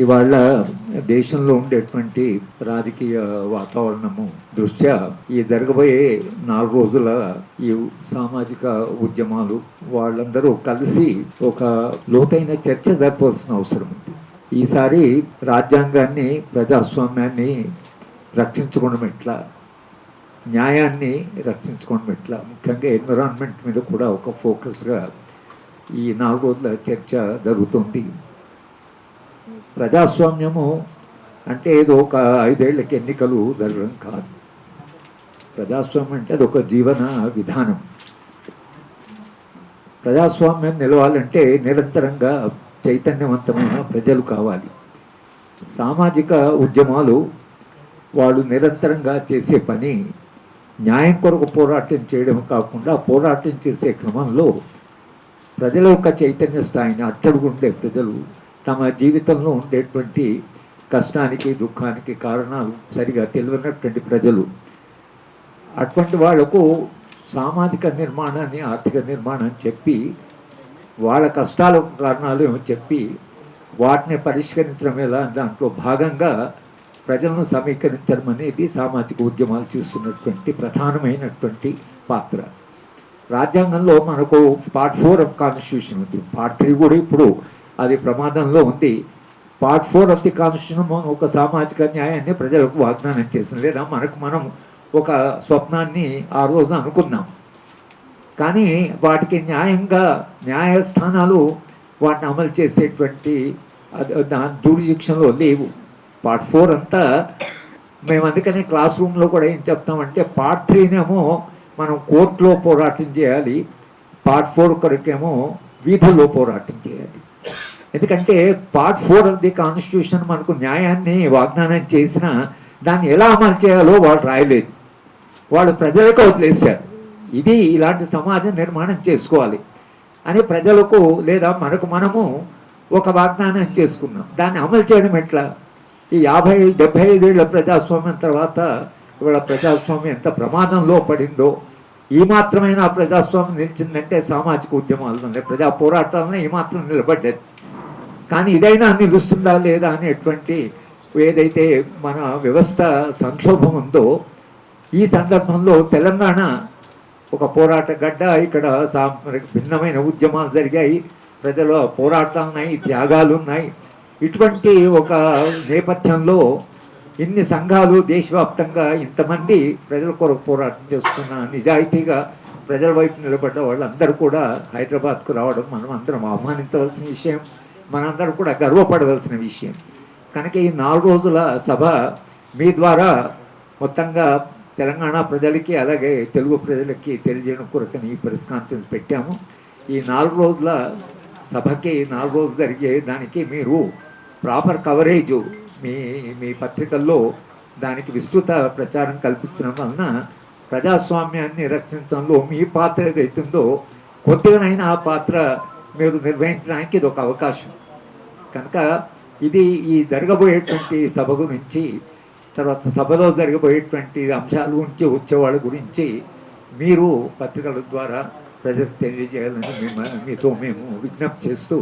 ఇవాళ దేశంలో ఉండేటువంటి రాజకీయ వాతావరణము దృష్ట్యా ఈ జరగబోయే నాలుగు రోజుల ఈ సామాజిక ఉద్యమాలు వాళ్ళందరూ కలిసి ఒక లోతైన చర్చ జరపవలసిన అవసరం ఉంది. ఈసారి రాజ్యాంగాన్ని ప్రజాస్వామ్యాన్ని రక్షించుకోవడం ఎట్లా? న్యాయాన్ని రక్షించుకోవడం ఎట్లా? ముఖ్యంగా ఎన్విరాన్మెంట్ మీద కూడా ఒక ఫోకస్గా ఈ నాలుగు రోజుల చర్చ జరుగుతుంది. ప్రజాస్వామ్యము అంటే ఏదో ఒక ఐదేళ్ళకి ఎన్నికలు జరగడం కాదు. ప్రజాస్వామ్యం అంటే అది ఒక జీవన విధానం. ప్రజాస్వామ్యం నిలవాలంటే నిరంతరంగా చైతన్యవంతమైన ప్రజలు కావాలి. సామాజిక ఉద్యమాలు వాళ్ళు నిరంతరంగా చేసే పని న్యాయం కొరకు పోరాటం చేయడం కాకుండా పోరాటం చేసే క్రమంలో ప్రజల యొక్క చైతన్య స్థాయిని అట్టడుగుండే ప్రజలు తమ జీవితంలో ఉండేటువంటి కష్టానికి దుఃఖానికి కారణాలు సరిగా తెలియనటువంటి ప్రజలు. అటువంటి వాళ్ళకు సామాజిక నిర్మాణాన్ని ఆర్థిక నిర్మాణం చెప్పి వాళ్ళ కష్టాలకు కారణాలు ఏమో చెప్పి వాటిని పరిష్కరించడం ఎలా దాంట్లో భాగంగా ప్రజలను సమీకరించడం అనేది సామాజిక ఉద్యమాలు చేస్తున్నటువంటి ప్రధానమైనటువంటి పాత్ర. రాజ్యాంగంలో మనకు పార్ట్ ఫోర్ ఆఫ్ కాన్స్టిట్యూషన్ ఉంది. పార్ట్ త్రీ కూడా ఇప్పుడు అది ప్రమాదంలో ఉంది. Part four of the constitution ఒక సామాజిక న్యాయాన్ని ప్రజలకు వాగ్దానం చేసింది. లేదా మనకు మనం ఒక స్వప్నాన్ని ఆ రోజు అనుకున్నాం. కానీ వాటికి న్యాయంగా న్యాయస్థానాలు వాటిని అమలు చేసేటువంటి అది- దాని జూరిశిక్షణలో లేవు. పార్ట్ ఫోర్ అంతా మేము అందుకని క్లాస్ రూమ్లో కూడా ఏం చెప్తామంటే పార్ట్ త్రీనేమో మనం కోర్టులో పోరాటం చేయాలి. పార్ట్ ఫోర్ కొరకేమో వీధుల్లో పోరాటం చేయాలి. ఎందుకంటే part four of the constitution మనకు న్యాయాన్ని వాగ్దానం చేసిన దాన్ని ఎలా అమలు చేయాలో వాళ్ళు రాయలేదు. వాళ్ళు ప్రజలకు వదిలేశారు. ఇది ఇలాంటి సమాజం నిర్మాణం చేసుకోవాలి అని ప్రజలకు లేదా మనకు మనము ఒక వాగ్దానం చేసుకున్నాం. దాన్ని అమలు చేయడం ఎట్లా? ఈ యాభై డెబ్బై ఐదేళ్ళ ప్రజాస్వామ్యం తర్వాత ఇవాళ ప్రజాస్వామ్యం ఎంత ప్రమాదంలో పడిందో ఈ మాత్రమైన ప్రజాస్వామ్యం నిలిచిందంటే సామాజిక ఉద్యమాలు ప్రజా పోరాటాలనే ఈ మాత్రం నిలబడ్డది. కానీ ఇదైనా నిలుస్తుందా లేదా అనేటువంటి ఏదైతే మన వ్యవస్థ సంక్షోభం ఉందో ఈ సందర్భంలో తెలంగాణ ఒక పోరాట గడ్డ ఇక్కడ సా భిన్నమైన ఉద్యమాలు జరిగాయి. ప్రజల పోరాటాలు ఉన్నాయి త్యాగాలు ఉన్నాయి ఇటువంటి ఒక నేపథ్యంలో ఇన్ని సంఘాలు దేశవ్యాప్తంగా ఇంతమంది ప్రజల కొరకు పోరాటం చేస్తున్న నిజాయితీగా ప్రజల వైపు నిలబడ్డ వాళ్ళందరూ కూడా హైదరాబాద్కు రావడం మనం అందరం ఆహ్వానించవలసిన విషయం. మనందరం కూడా గర్వపడవలసిన విషయం. కనుక ఈ నాలుగు రోజుల సభ మీ ద్వారా మొత్తంగా తెలంగాణ ప్రజలకి అలాగే తెలుగు ప్రజలకి తెలియజేయడం కొరకని ఈ ప్రెస్ కాన్ఫరెన్స్ పెట్టాము. ఈ నాలుగు రోజుల సభకి నాలుగు రోజులు జరిగే దానికి మీరు ప్రాపర్ కవరేజ్ మీ మీ పత్రికల్లో దానికి విస్తృత ప్రచారం కల్పించడం వలన ప్రజాస్వామ్యాన్ని రక్షించడంలో మీ పాత్ర ఏదైతుందో కొద్దిగానైనా ఆ పాత్ర మీరు నిర్వహించడానికి ఇది ఒక అవకాశం. కనుక ఇది ఈ జరగబోయేటువంటి సభ గురించి తర్వాత సభలో జరగబోయేటువంటి అంశాల గురించి వచ్చేవాళ్ళ గురించి మీరు పత్రికల ద్వారా ప్రజలకు తెలియజేయాలని మేము మీతో మేము విజ్ఞప్తి చేస్తూ